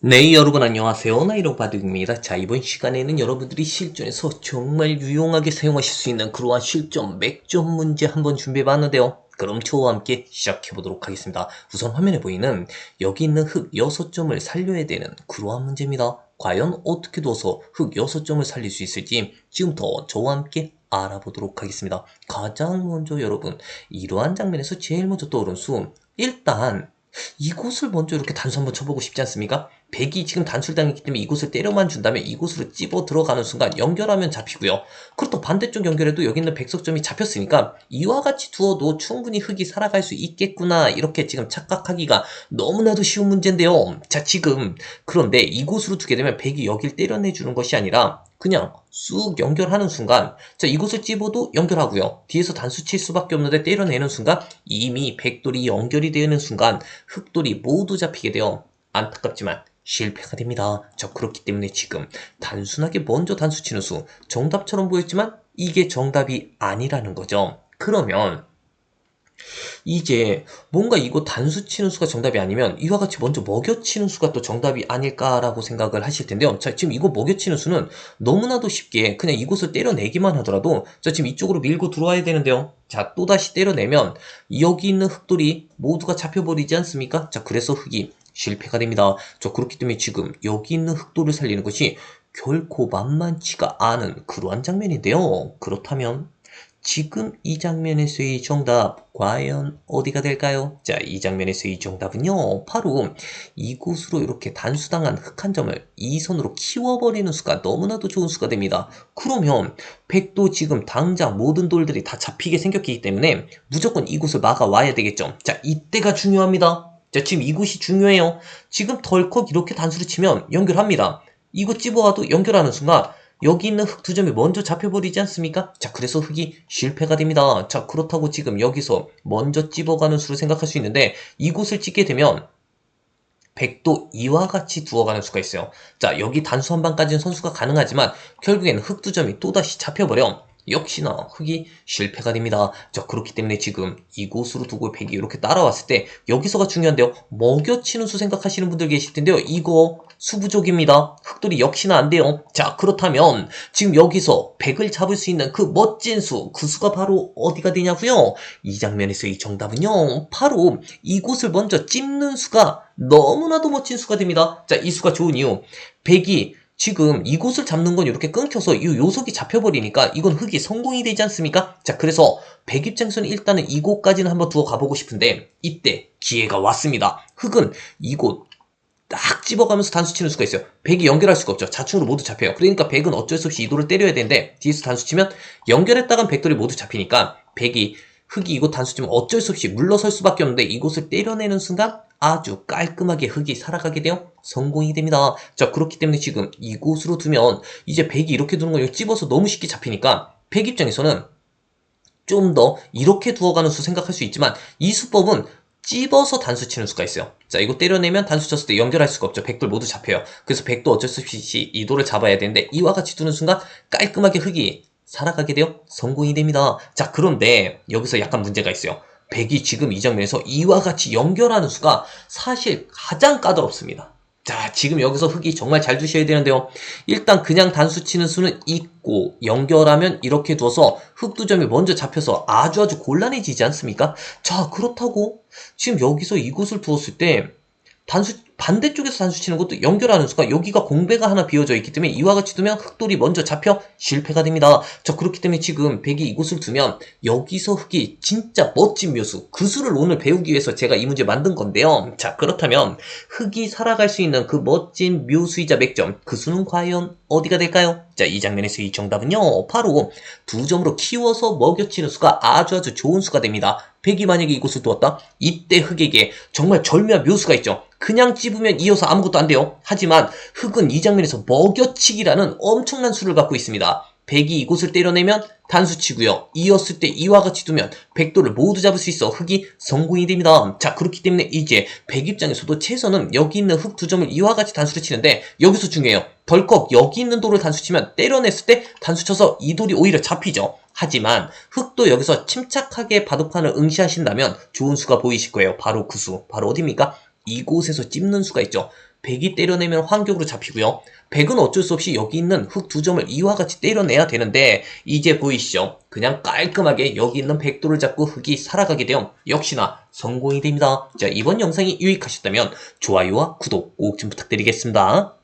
네, 여러분 안녕하세요. 나이로 바둑입니다. 자, 이번 시간에는 여러분들이 실전에서 정말 유용하게 사용하실 수 있는 그러한 실전 맥점 문제 한번 준비해 봤는데요. 그럼 저와 함께 시작해 보도록 하겠습니다. 우선 화면에 보이는 여기 있는 흙 6점을 살려야 되는 그러한 문제입니다. 과연 어떻게 둬서 흙 6점을 살릴 수 있을지 지금부터 저와 함께 알아보도록 하겠습니다. 가장 먼저 여러분, 이러한 장면에서 제일 먼저 떠오른 수, 일단 이곳을 먼저 이렇게 단수 한번 쳐보고 싶지 않습니까? 백이 지금 단수를 당했기 때문에 이곳을 때려만 준다면 이곳으로 찝어 들어가는 순간 연결하면 잡히고요. 그렇다 반대쪽 연결해도 여기 있는 백석점이 잡혔으니까 이와 같이 두어도 충분히 흙이 살아갈 수 있겠구나 이렇게 지금 착각하기가 너무나도 쉬운 문제인데요. 자 지금 그런데 이곳으로 두게 되면 백이 여길 때려내주는 것이 아니라 그냥 쑥 연결하는 순간 자 이곳을 찝어도 연결하고요. 뒤에서 단수 칠 수밖에 없는데 때려내는 순간 이미 백돌이 연결이 되는 순간 흑돌이 모두 잡히게 돼요. 안타깝지만 실패가 됩니다. 자, 그렇기 때문에 지금 단순하게 먼저 단수 치는 수, 정답처럼 보였지만 이게 정답이 아니라는 거죠. 그러면 이제 뭔가 이거 단수 치는 수가 정답이 아니면 이와 같이 먼저 먹여 치는 수가 또 정답이 아닐까라고 생각을 하실 텐데요. 자, 지금 이거 먹여 치는 수는 너무나도 쉽게 그냥 이곳을 때려내기만 하더라도 자, 지금 이쪽으로 밀고 들어와야 되는데요. 자, 또다시 때려내면 여기 있는 흙돌이 모두가 잡혀버리지 않습니까? 자, 그래서 흙이 실패가 됩니다. 저 그렇기 때문에 지금 여기 있는 흑도를 살리는 것이 결코 만만치가 않은 그러한 장면인데요. 그렇다면 지금 이 장면에서의 정답 과연 어디가 될까요? 자, 이 장면에서의 정답은요. 바로 이곳으로 이렇게 단수당한 흙한 점을 이 손으로 키워버리는 수가 너무나도 좋은 수가 됩니다. 그러면 백도 지금 당장 모든 돌들이 다 잡히게 생겼기 때문에 무조건 이곳을 막아와야 되겠죠. 자, 이때가 중요합니다. 자, 지금 이곳이 중요해요. 지금 덜컥 이렇게 단수를 치면 연결합니다. 이거 찝어와도 연결하는 순간 여기 있는 흙두 점이 먼저 잡혀버리지 않습니까? 자, 그래서 흙이 실패가 됩니다. 자, 그렇다고 지금 여기서 먼저 찝어가는 수를 생각할 수 있는데 이곳을 찍게 되면 백도 이와 같이 두어가는 수가 있어요. 자, 여기 단수 한 방까지는 선수가 가능하지만 결국에는 흙두 점이 또다시 잡혀버려 역시나 흙이 실패가 됩니다. 자, 그렇기 때문에 지금 이곳으로 두고 백이 이렇게 따라왔을 때 여기서가 중요한데요. 먹여치는 수 생각하시는 분들 계실 텐데요. 이거 수부족입니다. 흑돌이 역시나 안 돼요. 자, 그렇다면 지금 여기서 백을 잡을 수 있는 그 멋진 수, 그 수가 바로 어디가 되냐고요? 이 장면에서 이 정답은요. 바로 이곳을 먼저 찝는 수가 너무나도 멋진 수가 됩니다. 자, 이 수가 좋은 이유. 백이 지금 이곳을 잡는 건 이렇게 끊겨서 이 요속이 잡혀버리니까 이건 흙이 성공이 되지 않습니까? 자, 그래서 백 입장에서는 일단은 이곳까지는 한번 두어 가보고 싶은데 이때 기회가 왔습니다. 흙은 이곳 딱 집어가면서 단수 치는 수가 있어요. 백이 연결할 수가 없죠. 자충으로 모두 잡혀요. 그러니까 백은 어쩔 수 없이 이도를 때려야 되는데 뒤에서 단수 치면 연결했다간 백돌이 모두 잡히니까 백이 흙이 이곳 단수 치면 어쩔 수 없이 물러설 수밖에 없는데 이곳을 때려내는 순간 아주 깔끔하게 흙이 살아가게 되어 성공이 됩니다. 자, 그렇기 때문에 지금 이곳으로 두면 이제 백이 이렇게 두는 걸 찝어서 너무 쉽게 잡히니까 백 입장에서는 좀 더 이렇게 두어가는 수 생각할 수 있지만 이 수법은 찝어서 단수 치는 수가 있어요. 자, 이거 때려내면 단수 쳤을 때 연결할 수가 없죠. 백돌 모두 잡혀요. 그래서 백도 어쩔 수 없이 이도를 잡아야 되는데 이와 같이 두는 순간 깔끔하게 흙이 살아가게 되어 성공이 됩니다. 자, 그런데 여기서 약간 문제가 있어요. 백이 지금 이 장면에서 이와 같이 연결하는 수가 사실 가장 까다롭습니다. 자, 지금 여기서 흙이 정말 잘 두셔야 되는데요. 일단 그냥 단수 치는 수는 있고 연결하면 이렇게 두어서 흙두 점이 먼저 잡혀서 아주 아주 곤란해지지 않습니까? 자, 그렇다고 지금 여기서 이곳을 두었을 때 단수 반대쪽에서 단수 치는 것도 연결하는 수가 여기가 공배가 하나 비어져 있기 때문에 이와 같이 두면 흑돌이 먼저 잡혀 실패가 됩니다. 자 그렇기 때문에 지금 백이 이곳을 두면 여기서 흑이 진짜 멋진 묘수 그 수를 오늘 배우기 위해서 제가 이 문제 만든 건데요. 자 그렇다면 흑이 살아갈 수 있는 그 멋진 묘수이자 맥점 그 수는 과연 어디가 될까요? 자 이 장면에서 이 정답은요 바로 두 점으로 키워서 먹여치는 수가 아주 아주 좋은 수가 됩니다. 백이 만약에 이곳을 두었다? 이때 흑에게 정말 절묘한 묘수가 있죠. 그냥 찝으면 이어서 아무것도 안 돼요. 하지만 흑은 이 장면에서 먹여치기라는 엄청난 수를 갖고 있습니다. 백이 이곳을 때려내면 단수치고요. 이었을 때 이와 같이 두면 백도를 모두 잡을 수 있어 흑이 성공이 됩니다. 자 그렇기 때문에 이제 백 입장에서도 최선은 여기 있는 흑 두 점을 이와 같이 단수를 치는데 여기서 중요해요. 덜컥 여기 있는 돌을 단수치면 때려냈을 때 단수쳐서 이 돌이 오히려 잡히죠. 하지만 흑도 여기서 침착하게 바둑판을 응시하신다면 좋은 수가 보이실 거예요. 바로 그 수. 바로 어디입니까? 이곳에서 찝는 수가 있죠. 100이 때려내면 환격으로 잡히고요. 100은 어쩔 수 없이 여기 있는 흙 두 점을 이와 같이 때려내야 되는데 이제 보이시죠? 그냥 깔끔하게 여기 있는 백도를 잡고 흙이 살아가게 되면 역시나 성공이 됩니다. 자 이번 영상이 유익하셨다면 좋아요와 구독 꼭 좀 부탁드리겠습니다.